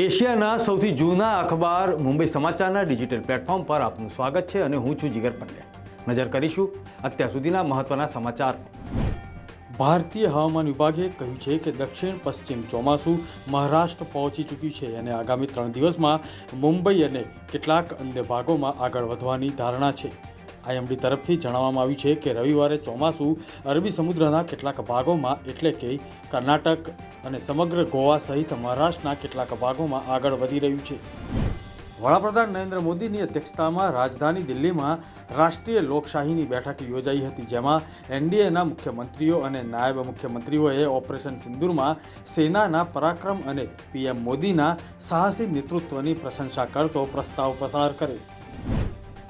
એશિયાના સૌથી જૂના અખબાર મુંબઈ સમાચારના ડિજિટલ પ્લેટફોર્મ પર આપનું સ્વાગત છે અને હું છું જીગર પંડ્યા નજર કરીશું અત્યાર સુધીના મહત્વના સમાચાર. ભારતીય હવામાન વિભાગે કહ્યું છે કે દક્ષિણ પશ્ચિમ ચોમાસું મહારાષ્ટ્ર પહોંચી ચૂક્યું છે અને આગામી ત્રણ દિવસમાં મુંબઈ અને કેટલાક અન્ય ભાગોમાં આગળ વધવાની ધારણા છે. આઈએમડી તરફથી જણાવવામાં આવ્યું છે કે રવિવારે ચોમાસું અરબી સમુદ્રના કેટલાક ભાગોમાં, એટલે કે કર્ણાટક અને સમગ્ર ગોવા સહિત મહારાષ્ટ્રના કેટલાક ભાગોમાં આગળ વધી રહ્યું છે. વડાપ્રધાન નરેન્દ્ર મોદીની અધ્યક્ષતામાં રાજધાની દિલ્હીમાં રાષ્ટ્રીય લોકશાહીની બેઠક યોજાઈ હતી, જેમાં એનડીએના મુખ્યમંત્રીઓ અને નાયબ મુખ્યમંત્રીઓએ ઓપરેશન સિંદૂરમાં સેનાના પરાક્રમ અને પીએમ મોદીના સાહસી નેતૃત્વની પ્રશંસા કરતો પ્રસ્તાવ પસાર કર્યો.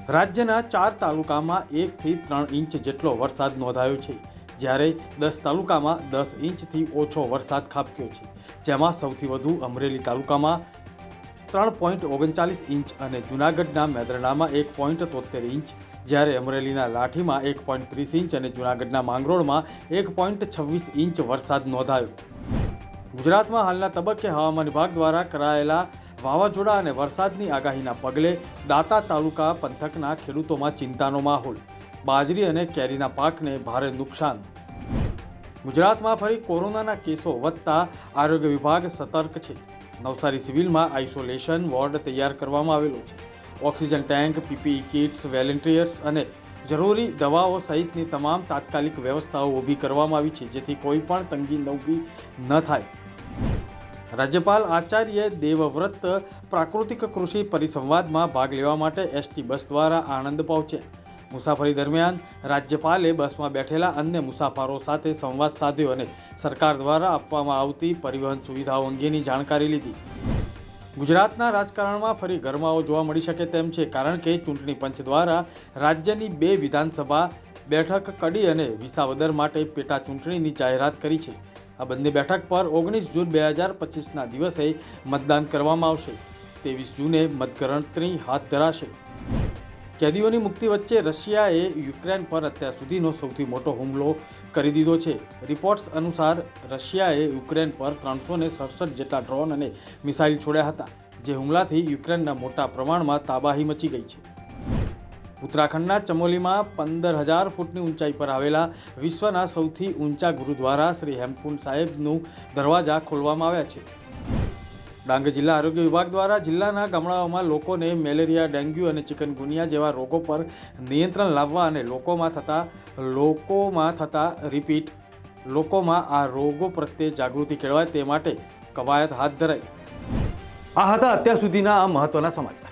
રાજ્યના ચાર તાલુકામાં એકથી ત્રણ ઇંચ જેટલો વરસાદ નોંધાયો છે, જ્યારે દસ તાલુકામાં દસ ઇંચથી ઓછો વરસાદ ખાબક્યો છે, જેમાં સૌથી વધુ અમરેલી તાલુકામાં ત્રણ પોઈન્ટ ઓગણચાલીસ ઇંચ અને જૂનાગઢના મેદરડામાં એક પોઈન્ટ તોતેર ઇંચ, જ્યારે અમરેલીના લાઠીમાં એક પોઈન્ટ ત્રીસ ઇંચ અને જૂનાગઢના માંગરોળમાં એક પોઈન્ટ છવ્વીસ ઇંચ વરસાદ નોંધાયો. ગુજરાતમાં હાલના તબક્કે હવામાન વિભાગ દ્વારા કરાયેલા વાવાઝોડા અને વરસાદની આગાહીના પગલે દાતા તાલુકા પંથકના ખેડૂતોમાં ચિંતાનો માહોલ. બાજરી અને કેરીના પાકને ભારે નુકસાન. ગુજરાતમાં ફરી કોરોનાના કેસો વધતા આરોગ્ય વિભાગ સતર્ક છે. નવસારી સિવિલમાં આઇસોલેશન વોર્ડ તૈયાર કરવામાં આવેલો છે. Oxygen tank, PPE kits, volunteers અને જરૂરી દવાઓ સહિતની તમામ તાત્કાલિક વ્યવસ્થાઓ ઊભી કરવામાં આવી છે, જેથી કોઈ પણ તંગી ઊભી ન થાય. રાજ્યપાલ આચાર્ય દેવવ્રત પ્રાકૃતિક કૃષિ પરિસંવાદમાં ભાગ લેવા માટે એસટી બસ દ્વારા આણંદ પહોંચ્યા મુસાફરી દરમિયાન રાજ્યપાલે બસમાં બેઠેલા અન્ય મુસાફરો સાથે સંવાદ સાધ્યો અને સરકાર દ્વારા આપવામાં આવતી પરિવહન સુવિધાઓ અંગેની જાણકારી લીધી. ગુજરાતના રાજકારણમાં ફરી ગરમાવો જોવા મળી શકે તેમ છે, કારણ કે ચૂંટણી પંચ દ્વારા રાજ્યની બે વિધાનસભા બેઠક કડી અને વિસાવદર માટે પેટા ચૂંટણીની જાહેરાત કરી છે. આ બંને બેઠક પર ઓગણીસ જૂન બે હજાર પચીસના દિવસે મતદાન કરવામાં આવશે. ત્રેવીસ જૂને મતગણતરી હાથ ધરાશે. કેદીઓની મુક્તિ વચ્ચે રશિયાએ યુક્રેન પર અત્યાર સુધીનો સૌથી મોટો હુમલો કરી દીધો છે. રિપોર્ટ્સ અનુસાર રશિયાએ યુક્રેન પર ત્રણસો ને સડસઠ જેટલા ડ્રોન અને મિસાઇલ છોડ્યા હતા, જે હુમલાથી યુક્રેનના મોટા પ્રમાણમાં તાબાહી મચી ગઈ છે. ઉત્તરાખંડના ચમોલીમાં પંદર હજાર ફૂટની ઊંચાઈ પર આવેલા વિશ્વના સૌથી ઊંચા ગુરુદ્વારા શ્રી હેમકુંડ સાહેબનું દરવાજા ખોલવામાં આવ્યા છે. ડાંગ જિલ્લા આરોગ્ય વિભાગ દ્વારા જિલ્લાના ગામડાઓમાં લોકોને મેલેરિયા, ડેન્ગ્યુ અને ચિકનગુનિયા જેવા રોગો પર નિયંત્રણ લાવવા અને લોકોમાં થતા લોકોમાં થતા રિપીટ, લોકોમાં આ રોગો પ્રત્યે જાગૃતિ કેળવાય તે માટે કવાયત હાથ ધરાઈ. આ હતા અત્યાર સુધીના આ મહત્વના સમાચાર.